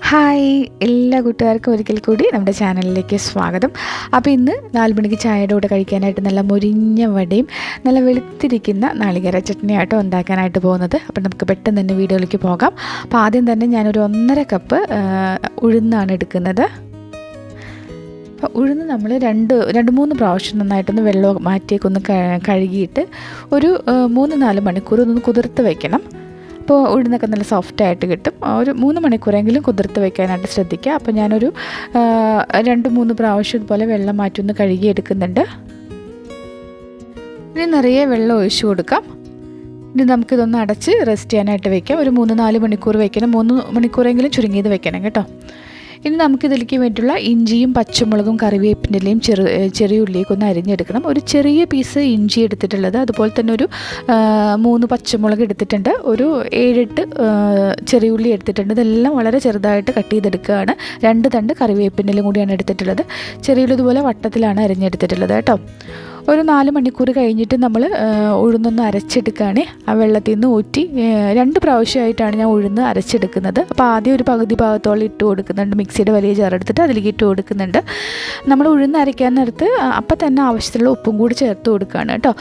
Hi എല്ലാ കൂട്ടുകാർക്കും ഒരിക്കൽ കൂടി നമ്മുടെ ചാനലിലേക്ക് സ്വാഗതം. അപ്പോൾ ഇന്ന് നാല് മണിക്ക് ചായയുടെ കൂടെ കഴിക്കാനായിട്ട് നല്ല മുരിഞ്ഞ വടയും നല്ല വെളുത്തിരിക്കുന്ന നാളികേര ചട്നിയായിട്ട് ഉണ്ടാക്കാനായിട്ട് പോകുന്നത്. അപ്പോൾ നമുക്ക് പെട്ടെന്ന് തന്നെ വീഡിയോയിലേക്ക് പോകാം. അപ്പോൾ ആദ്യം തന്നെ ഞാനൊരു ഒന്നര കപ്പ് ഉഴുന്നാണ് എടുക്കുന്നത്. അപ്പോൾ ഉഴുന്ന് നമ്മൾ രണ്ട് രണ്ട് മൂന്ന് പ്രാവശ്യം നന്നായിട്ടൊന്ന് വെള്ളം മാറ്റിയൊക്കെ ഒന്ന് കഴുകിയിട്ട് ഒരു മൂന്ന് നാല് മണിക്കൂർ ഒന്ന് കുതിർത്ത് വെക്കണം. അപ്പോൾ ഉഴുന്നൊക്കെ നല്ല സോഫ്റ്റ് ആയിട്ട് കിട്ടും. ഒരു മൂന്ന് മണിക്കൂറെങ്കിലും കുതിർത്ത് വെക്കാനായിട്ട് ശ്രദ്ധിക്കുക. അപ്പോൾ ഞാനൊരു രണ്ട് മൂന്ന് പ്രാവശ്യം ഇതുപോലെ വെള്ളം മാറ്റി ഒന്ന് കഴുകി എടുക്കുന്നുണ്ട്. ഇനി നിറയെ വെള്ളം ഒഴിച്ചു കൊടുക്കാം. ഇനി നമുക്കിതൊന്ന് അടച്ച് റെസ്റ്റ് ചെയ്യാനായിട്ട് വെക്കാം. ഒരു മൂന്ന് നാല് മണിക്കൂർ വെക്കണം. മൂന്ന് മണിക്കൂറെങ്കിലും ചുരുങ്ങിയത് വെക്കണം കേട്ടോ. ഇനി നമുക്കിതിലേക്ക് വേണ്ടിയിട്ടുള്ള ഇഞ്ചിയും പച്ചമുളകും കറിവേപ്പിന്റെലയും ചെറു ഏ, ചെറിയ ഉള്ളിയൊക്കെ ഒന്ന് അരിഞ്ഞെടുക്കണം ഒരു ചെറിയ പീസ് ഇഞ്ചി എടുത്തിട്ടുള്ളത്. അതുപോലെ തന്നെ ഒരു മൂന്ന് പച്ചമുളക് എടുത്തിട്ടുണ്ട്. ഒരു ഏഴെട്ട് ആ, ചെറിയ ഉള്ളി എടുത്തിട്ടുണ്ട്. ഇതെല്ലാം വളരെ ചെറുതായിട്ട് കട്ട് ചെയ്തെടുക്കുകയാണ്. രണ്ട് തണ്ട് കറിവേപ്പിന്റെലും കൂടിയാണ് എടുത്തിട്ടുള്ളത്. ചെറിയ ഇതുപോലെ വട്ടത്തിലാണ് അരിഞ്ഞെടുത്തിട്ടുള്ളത് കേട്ടോ. ഒരു നാല് മണിക്കൂർ കഴിഞ്ഞിട്ട് നമ്മൾ ഉഴുന്നൊന്ന് അരച്ചെടുക്കുകയാണ് ആ വെള്ളത്തിൽ നിന്ന് ഊറ്റി രണ്ട് പ്രാവശ്യമായിട്ടാണ് ഞാൻ ഉഴുന്ന് അരച്ചെടുക്കുന്നത്. അപ്പോൾ ആദ്യം ഒരു പകുതി ഭാഗത്തോളം ഇട്ട് കൊടുക്കുന്നുണ്ട്. മിക്സിയുടെ വലിയ ജാർ എടുത്തിട്ട് അതിലേക്ക് ഇട്ട് കൊടുക്കുന്നുണ്ട്. നമ്മൾ ഉഴുന്ന് അരയ്ക്കാൻ നേരത്ത് അപ്പം തന്നെ ആവശ്യത്തിലുള്ള ഉപ്പും കൂടി ചേർത്ത് കൊടുക്കുകയാണ് കേട്ടോ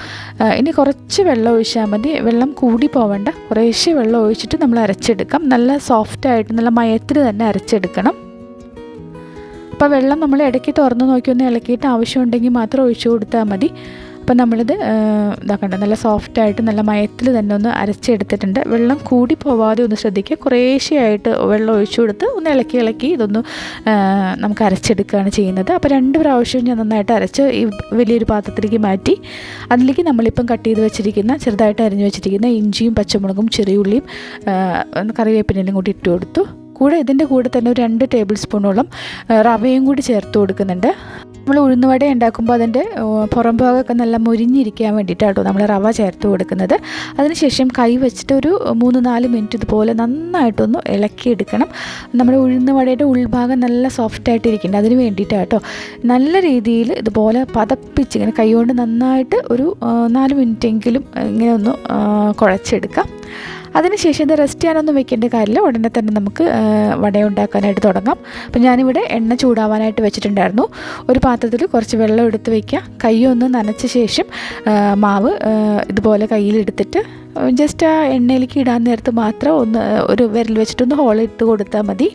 ഇനി കുറച്ച് വെള്ളം ഒഴിച്ചാൽ മതി. വെള്ളം കൂടി പോവേണ്ട. കുറേശ്ശെ വെള്ളം ഒഴിച്ചിട്ട് നമ്മൾ അരച്ചെടുക്കാം. നല്ല സോഫ്റ്റായിട്ട് നല്ല മയത്തിൽ തന്നെ അരച്ചെടുക്കണം. അപ്പോൾ വെള്ളം നമ്മൾ ഇടയ്ക്ക് തുറന്ന് നോക്കി ഒന്ന് ഇളക്കിയിട്ട് ആവശ്യമുണ്ടെങ്കിൽ മാത്രം ഒഴിച്ചു കൊടുത്താൽ മതി. അപ്പോൾ നമ്മളിത് ഇതാക്കണ്ട നല്ല സോഫ്റ്റായിട്ട് നല്ല മയത്തിൽ തന്നെ ഒന്ന് അരച്ചെടുത്തിട്ടുണ്ട്. വെള്ളം കൂടി പോവാതെ ഒന്ന് ശ്രദ്ധിക്കുക. കുറേശ്ശെയായിട്ട് വെള്ളം ഒഴിച്ചു കൊടുത്ത് ഒന്ന് ഇളക്കി ഇളക്കി ഇതൊന്ന് നമുക്ക് അരച്ചെടുക്കുകയാണ് ചെയ്യുന്നത്. അപ്പോൾ രണ്ട് പ്രാവശ്യം ഞാൻ നന്നായിട്ട് അരച്ച് ഈ വലിയൊരു പാത്രത്തിലേക്ക് മാറ്റി അതിലേക്ക് നമ്മളിപ്പം കട്ട് ചെയ്ത് വെച്ചിരിക്കുന്ന ചെറുതായിട്ട് അരിഞ്ഞു വെച്ചിരിക്കുന്ന ഇഞ്ചിയും പച്ചമുളകും ചെറിയുള്ളിയും ഉള്ളിയും കറിവേപ്പിനെല്ലാം കൂടി ഇട്ട് കൊടുത്തു. കൂടെ ഇതിന്റെ കൂടെ തന്നെ ഒരു രണ്ട് ടേബിൾ സ്പൂണോളം റവയും കൂടി ചേർത്ത് കൊടുക്കുന്നുണ്ട്. നമ്മൾ ഉഴുന്നുവട ഉണ്ടാക്കുമ്പോൾ അതിന്റെ പുറം ഭാഗമൊക്കെ നല്ല മുരിഞ്ഞിരിക്കാൻ വേണ്ടിയിട്ടാട്ടോ നമ്മൾ റവ ചേർത്ത് കൊടുക്കുന്നത്. അതിനുശേഷം കൈ വെച്ചിട്ട് ഒരു മൂന്ന് നാല് മിനിറ്റ് ഇതുപോലെ നന്നായിട്ടൊന്ന് ഇളക്കിയെടുക്കണം. നമ്മുടെ ഉഴുന്നുവടയുടെ ഉൾഭാഗം നല്ല സോഫ്റ്റായിട്ട് ഇരിക്കുന്നുണ്ട് അതിന് വേണ്ടിയിട്ടാട്ടോ നല്ല രീതിയിൽ ഇതുപോലെ പതപ്പിച്ച് ഇങ്ങനെ കൈകൊണ്ട് നന്നായിട്ട് ഒരു നാല് മിനിറ്റെങ്കിലും ഇങ്ങനെ ഒന്ന് കുഴച്ചെടുക്കാം. അതിനുശേഷം ഇത് റെസ്റ്റ് ചെയ്യാനൊന്നും വെക്കേണ്ട കാര്യമില്ല. ഉടനെ തന്നെ നമുക്ക് വട ഉണ്ടാക്കാനായിട്ട് തുടങ്ങാം. അപ്പം ഞാനിവിടെ എണ്ണ ചൂടാവാനായിട്ട് വെച്ചിട്ടുണ്ടായിരുന്നു. ഒരു പാത്രത്തിൽ കുറച്ച് വെള്ളം എടുത്ത് വയ്ക്കുക കൈയൊന്ന് നനച്ച ശേഷം മാവ് ഇതുപോലെ കയ്യിലെടുത്തിട്ട് ജസ്റ്റ് ആ എണ്ണയിലേക്ക് ഇടാൻ നേരത്ത് മാത്രം ഒന്ന് ഒരു വിരൽ വെച്ചിട്ടൊന്ന് ഹോൾ ഇട്ട് കൊടുത്താൽ മതി.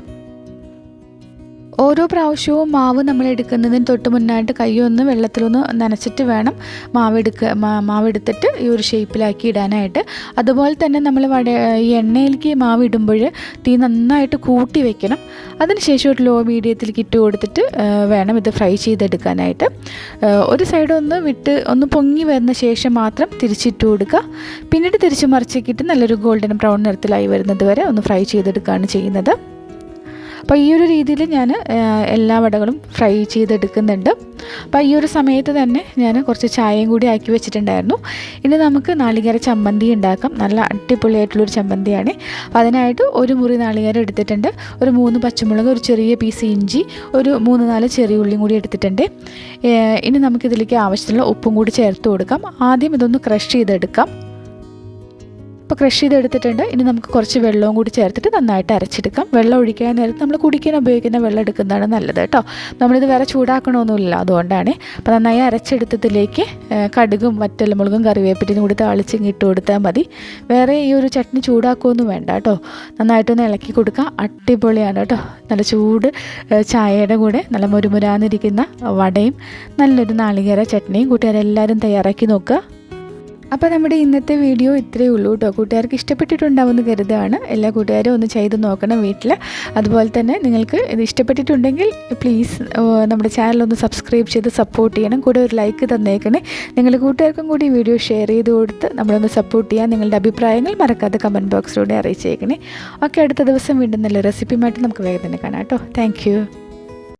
ഓരോ പ്രാവശ്യവും മാവ് നമ്മൾ എടുക്കുന്നതിന് തൊട്ട് മുന്നായിട്ട് കൈയൊന്ന് വെള്ളത്തിലൊന്ന് നനച്ചിട്ട് വേണം മാവ് എടുക്കുക മാവ് എടുത്തിട്ട് ഈ ഒരു ഷേപ്പിലാക്കി ഇടാനായിട്ട്. അതുപോലെ തന്നെ നമ്മൾ വട ഈ എണ്ണയിലേക്ക് മാവ് ഇടുമ്പോൾ തീ നന്നായിട്ട് കൂട്ടി വെക്കണം. അതിനുശേഷം ഒരു ലോ മീഡിയത്തിലേക്ക് ഇട്ട് കൊടുത്തിട്ട് വേണം ഇത് ഫ്രൈ ചെയ്തെടുക്കാനായിട്ട്. ഒരു സൈഡ് ഒന്ന് വിട്ട് ഒന്ന് പൊങ്ങി വരുന്ന ശേഷം മാത്രം തിരിച്ചിട്ട് കൊടുക്കുക. പിന്നീട് തിരിച്ച് മറിച്ചേക്കിട്ട് നല്ലൊരു ഗോൾഡൻ ബ്രൗൺ നിറത്തിലായി വരുന്നത് വരെ ഒന്ന് ഫ്രൈ ചെയ്തെടുക്കുകയാണ് ചെയ്യുന്നത്. അപ്പോൾ ഈ ഒരു രീതിയിൽ ഞാൻ എല്ലാ വടകളും ഫ്രൈ ചെയ്തെടുക്കുന്നുണ്ട്. അപ്പോൾ ഈ ഒരു സമയത്ത് തന്നെ ഞാൻ കുറച്ച് ചായയും കൂടി ആക്കി വെച്ചിട്ടുണ്ടായിരുന്നു. ഇനി നമുക്ക് നാളികേര ചമ്മന്തി ഉണ്ടാക്കാം. നല്ല അടിപൊളിയായിട്ടുള്ളൊരു ചമ്മന്തിയാണ്. അപ്പോൾ അതിനായിട്ട് ഒരു മുറി നാളികേരം എടുത്തിട്ടുണ്ട്. ഒരു മൂന്ന് പച്ചമുളക് ഒരു ചെറിയ പീസ് ഇഞ്ചി ഒരു മൂന്ന് നാല് ചെറിയ ഉള്ളിയും കൂടി എടുത്തിട്ടുണ്ട്. ഇനി നമുക്കിതിലേക്ക് ആവശ്യത്തിനുള്ള ഉപ്പും കൂടി ചേർത്ത് കൊടുക്കാം. ആദ്യം ഇതൊന്ന് ക്രഷ് ചെയ്തെടുക്കാം. ഇപ്പോൾ ക്രഷ് ചെയ്തെടുത്തിട്ടുണ്ട്. ഇനി നമുക്ക് കുറച്ച് വെള്ളവും കൂടി ചേർത്തിട്ട് നന്നായിട്ട് അരച്ചെടുക്കാം. വെള്ളം ഒഴിക്കാൻ നേരത്ത് നമ്മൾ കുടിക്കാൻ ഉപയോഗിക്കുന്ന വെള്ളം എടുക്കുന്നതാണ് നല്ലത് കേട്ടോ. നമ്മളിത് വേറെ ചൂടാക്കണമൊന്നുമില്ല അതുകൊണ്ടാണ്. അപ്പോൾ നന്നായി അരച്ചെടുത്തതിലേക്ക് കടുകും വറ്റൽമുളകും കറിവേപ്പിനും കൂടി താളിച്ച് ഇട്ട് കൊടുത്താൽ മതി. വേറെ ഈ ഒരു ചട്നി ചൂടാക്കുകയൊന്നും വേണ്ട കേട്ടോ. നന്നായിട്ടൊന്ന് ഇളക്കി കൊടുക്കുക അടിപൊളിയാണ് കേട്ടോ. നല്ല ചൂട് ചായയുടെ കൂടെ നല്ല മുരുമുരാന്നിരിക്കുന്ന വടയും നല്ലൊരു നാളികേര ചട്നിയും കൂട്ടുകാരെല്ലാവരും തയ്യാറാക്കി നോക്കുക. അപ്പോൾ നമ്മുടെ ഇന്നത്തെ വീഡിയോ ഇത്രയേ ഉള്ളൂ കേട്ടോ. കൂട്ടുകാർക്ക് ഇഷ്ടപ്പെട്ടിട്ടുണ്ടാവുമെന്ന് കരുതുകയാണ്. എല്ലാ കൂട്ടുകാരും ഒന്ന് ചെയ്ത് നോക്കണം വീട്ടിൽ അതുപോലെ തന്നെ നിങ്ങൾക്ക് ഇത് ഇഷ്ടപ്പെട്ടിട്ടുണ്ടെങ്കിൽ പ്ലീസ് നമ്മുടെ ചാനൽ ഒന്ന് സബ്സ്ക്രൈബ് ചെയ്ത് സപ്പോർട്ട് ചെയ്യണം. കൂടെ ഒരു ലൈക്ക് തന്നേക്കണേ. നിങ്ങൾ കൂട്ടുകാർക്കും കൂടി വീഡിയോ ഷെയർ ചെയ്ത് കൊടുത്ത് നമ്മളൊന്ന് സപ്പോർട്ട് ചെയ്യാൻ നിങ്ങളുടെ അഭിപ്രായങ്ങൾ മറക്കാതെ കമന്റ് ബോക്സിലൂടെ അറിയിച്ചേക്കണേ. ഓക്കെ അടുത്ത ദിവസം വീണ്ടും നല്ല റെസിപ്പിയുമായിട്ട് നമുക്ക് വേഗം തന്നെ കാണാം കേട്ടോ. താങ്ക്